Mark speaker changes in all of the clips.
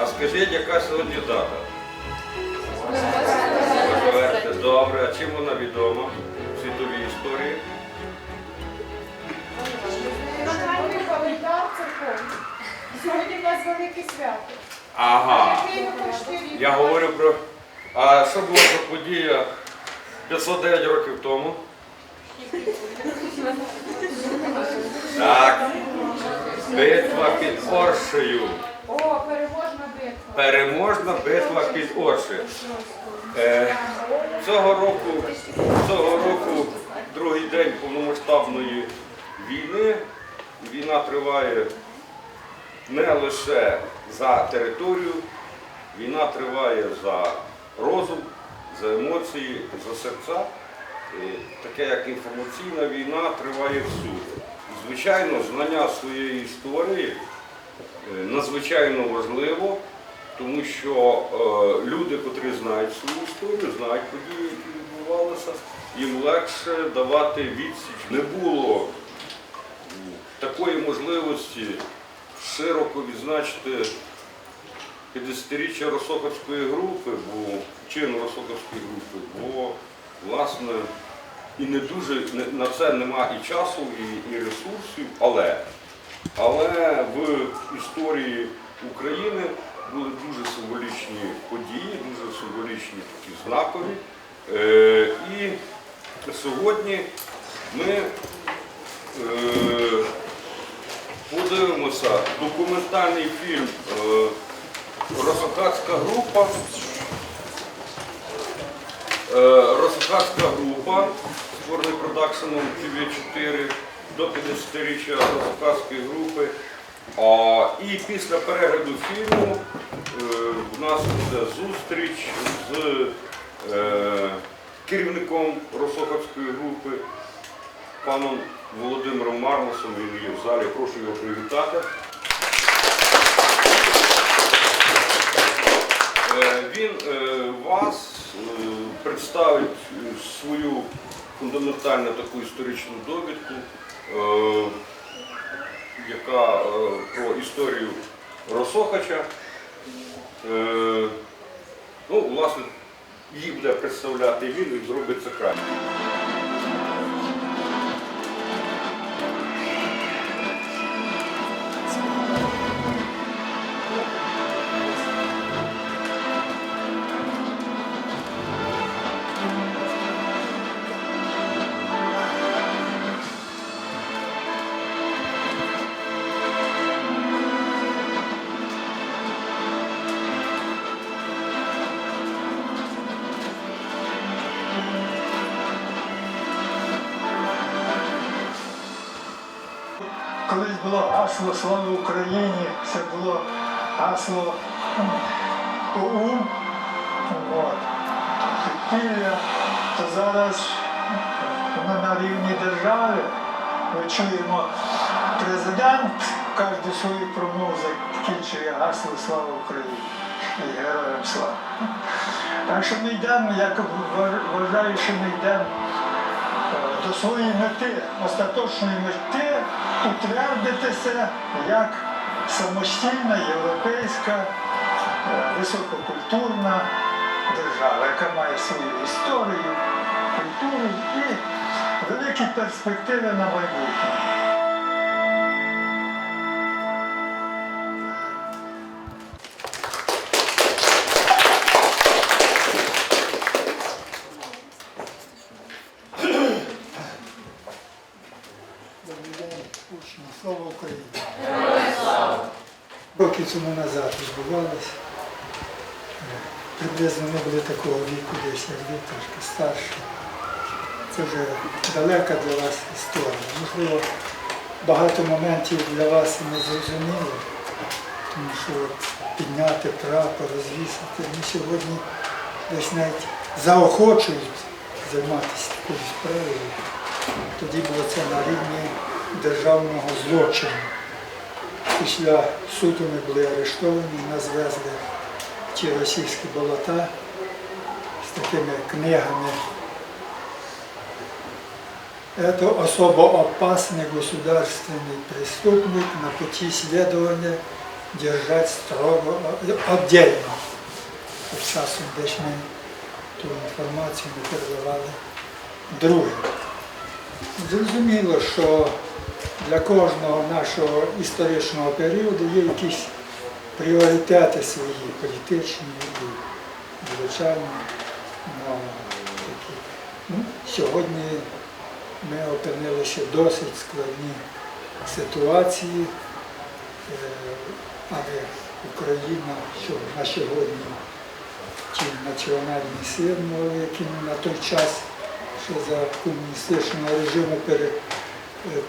Speaker 1: А скажіть, яка сьогодні дата? Четверте. Добре, а чим вона відома в світовій історії?
Speaker 2: Наталію календар церковний. Сьогодні в нас велике свято.
Speaker 1: Ага. Я говорю про. А що було за подія 509 років тому? Так. Битва під Оршею.
Speaker 2: О, битва.
Speaker 1: Переможна битва під Оршею. Е, цього року, цього року другий день повномасштабної війни. Війна триває не лише за територію, війна триває за розум, за емоції, за серця. Таке як інформаційна війна триває всюди. Звичайно, знання своєї історії е, надзвичайно важливо, тому що е, люди, котрі знають свою історію, знають події, які відбувалися, їм легше давати відсіч. Не було такої можливості широко відзначити 50-річчя Росоховської групи, бо чин Росоховської групи, бо власне і не дуже на це нема і часу, і, і ресурсів, але, але в історії України були дуже символічні події, дуже символічні такі знакові. Е, і сьогодні ми е, подивимося документальний фільм е, Росокатська група. Росокатська група, створений продакшеном TV4 до 50-річчя Росокатської групи. І після перегляду фільму в нас буде зустріч з е, керівником Росоховської групи, паном Володимиром Мармусом. Він є в залі. Прошу його привітати. Е, Він е, вас е, представить свою фундаментальну таку історичну довідку, яка про історію Росохача. Е, Ну, власне, її буде представляти він і зробить це краще.
Speaker 3: Було гасло Слава Україні, це було гасло ОУН, підпілля, то зараз ми на рівні держави. Ми чуємо, президент кожну свою промову закінчує гасло Слава Україні і героям слава. Так що ми йдемо, я вважаю, що ми йдемо до своєї мети, остаточної мети утвердитися як самостійна європейська е, висококультурна держава, яка має свою історію, культуру і великі перспективи на майбутнє. Слава Україні! Роки тому назад відбувалися. Приблизно ми були такого віку, десь як ви, трошки старші. Це вже далека для вас історія. Можливо, багато моментів для вас не зрозуміло, тому що підняти прапор, розвісити. Ми сьогодні десь навіть заохочують займатися такою справою, тоді було це на рівні державного злочину. Після суду ми були арештовані, нас везли в ті російські болота з такими книгами. Это особо опасный государственный преступник на пути следования держать строго о- отдельно. От часом десь ми ту інформацію не передавали другим. Зрозуміло, що для кожного нашого історичного періоду є якісь пріоритети свої, політичні і, звичайно, ну. Ну, сьогодні ми опинилися в досить складній ситуації, Е, але Україна, що на сьогодні ті національні символи, які на той час ще за комуністичного режиму пере, е,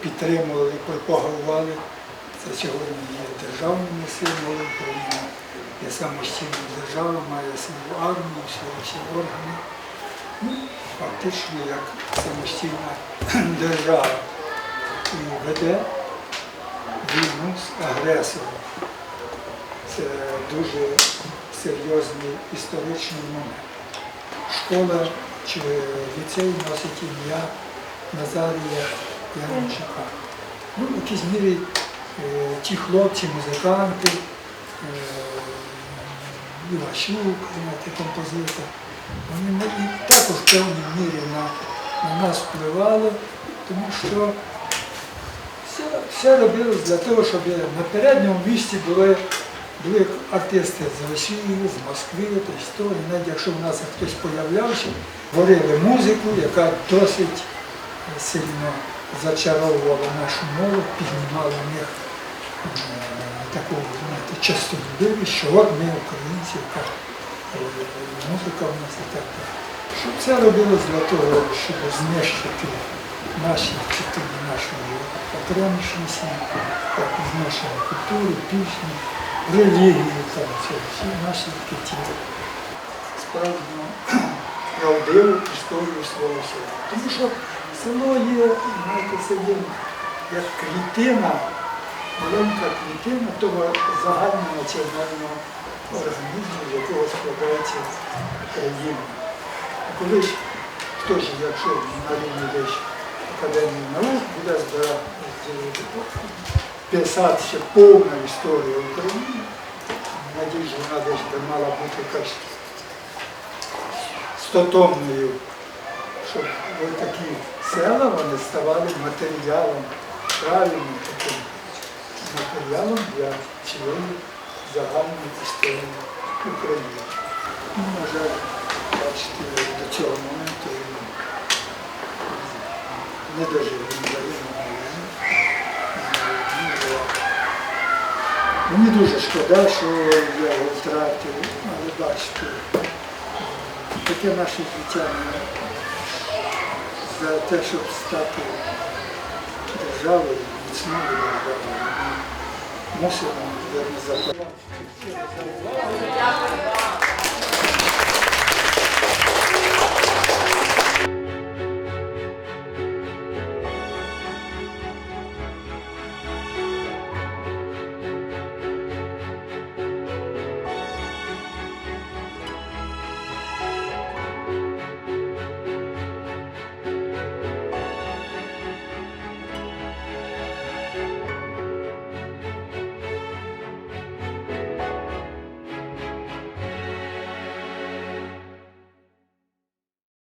Speaker 3: підтримували, пропагували, це сьогодні є державними символами. Україна є самостійна держава, має свою армію, свої органи. Ну, фактично як самостійна держава і веде війну з агресором. Це дуже серйозний історичний момент. Школа чи ліцей носить ім'я Назарія Яремчука. Ну, в якійсь мірі е, ті хлопці, музиканти, е, Іващук, знаєте, композитор, вони також в певній мірі на, на нас впливали, тому що все, все робилось для того, щоб на передньому місці були, були артисти з Росії, з Москви, та історії. Навіть якщо в нас хтось появлявся, творили музику, яка досить сильно зачаровувала нашу мову, піднімала в них е, таку знаєте, частолюбивість, що от ми українці, яка е, музика в нас і так далі. Щоб це робилось для того, щоб знищити наші частини нашої окремішності, так, знищення культури, пісні, релігії, там, це всі наші такі ті справжньо правдиву історію свого села. Тому що село є, знаєте, це як клітина, маленька клітина того загального національного організму, з якого складається країна. Колись хтось, якщо на рівні десь Академії наук буде збирати, писатися повна історія України, надіюсь, вона десь мала бути якась стотомною, щоб ось такі села вони ставали матеріалом, правильним таким матеріалом для цієї загальної історії України. Ну, може, бачите, до цього моменту не дожив. Мені дуже шкода, що я його втратив, але бачите, таке наше життя за те, щоб стати державою, міцною державою, мусимо верно заплатити.